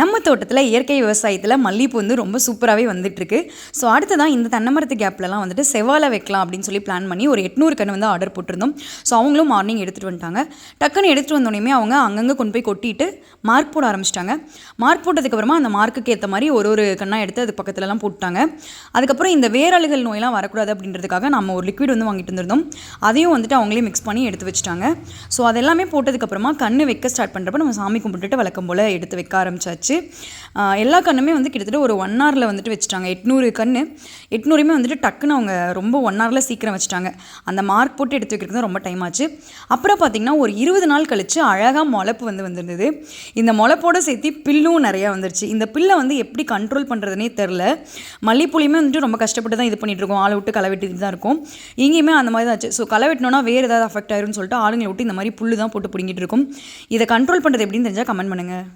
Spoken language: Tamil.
நம்ம தோட்டத்தில் இயற்கை விவசாயத்தில் மல்லிகைப்பூ வந்து ரொம்ப சூப்பராகவே வந்துட்டுருக்கு. ஸோ அடுத்ததான் இந்த தென்னமரத்து கேப்லலாம் வந்துட்டு செவ்வாழை வைக்கலாம் அப்படின்னு சொல்லி பிளான் பண்ணி ஒரு எட்நூறு கன்று வந்து ஆர்டர் போட்டிருந்தோம். ஸோ அவங்களும் மார்னிங் எடுத்துகிட்டு வந்துட்டாங்க. டக்குன்னு எடுத்துகிட்டு வந்தோடனே அவங்க அங்கங்கே கொண்டு போய் கொட்டிட்டு மார்க் போட ஆரம்பிச்சிட்டாங்க. மார்க் போட்டதுக்கப்புறமா அந்த மார்க்குக்கு ஏற்ற மாதிரி ஒரு ஒரு கண்ணாக எடுத்து அதுக்கு பக்கத்துலலாம் போட்டாங்க அதுக்கப்புறம் இந்த வேரழுகல் நோயெல்லாம் வரக்கூடாது அப்படின்றதுக்காக நம்ம ஒரு லிக்விட் வந்து வாங்கிட்டு வந்திருந்தோம். அதையும் வந்துட்டு அவங்களே மிக்ஸ் பண்ணி எடுத்து வச்சுட்டாங்க. ஸோ அதெல்லாமே போட்டதுக்கப்புறமா கண்ணு வைக்க ஸ்டார்ட் பண்ணுறப்ப நம்ம சாமி கும்பிட்டுட்டு வழக்கம் போல் எடுத்து வைக்க ஆரம்பிச்சாச்சு. வச்சு எல்லா கண்ணுமே வந்து கிட்டத்தட்ட ஒரு ஒன் ஹவரில் வந்துட்டு வச்சுட்டாங்க. எட்நூறு கன்று எட்நூறுமே வந்துட்டு டக்குன்னு அவங்க ரொம்ப ஒன் ஹவரில் சீக்கிரம் வச்சுட்டாங்க. அந்த மார்க் போட்டு எடுத்து வைக்கிறது தான் ரொம்ப டைம் ஆச்சு. அப்புறம் பார்த்திங்கன்னா ஒரு இருபது நாள் கழித்து அழகாக முளப்பு வந்து வந்திருந்தது. இந்த முளப்போடு சேர்த்து பில்லும் நிறையா வந்துருச்சு. இந்த பில்லை வந்து எப்படி கண்ட்ரோல் பண்ணுறதுனே தெரில. மல்லிப்பூலியுமே வந்துட்டு ரொம்ப கஷ்டப்பட்டு தான் இது பண்ணிட்டு இருக்கோம். ஆளை விட்டு களை வெட்டிட்டு தான் இருக்கும். இங்கேயுமே அந்த மாதிரி தான் ஆச்சு. ஸோ களை வெட்டினோன்னா வேறு ஏதாவது அஃபெக்ட் ஆயிரும்னு சொல்லிட்டு ஆளுங்களை விட்டு இந்த மாதிரி புல்லு தான் போட்டு பிடிங்கிட்டு இருக்கும். இதை கண்ட்ரோல் பண்ணுறது எப்படின்னு தெரிஞ்சால் கமெண்ட் பண்ணுங்கள்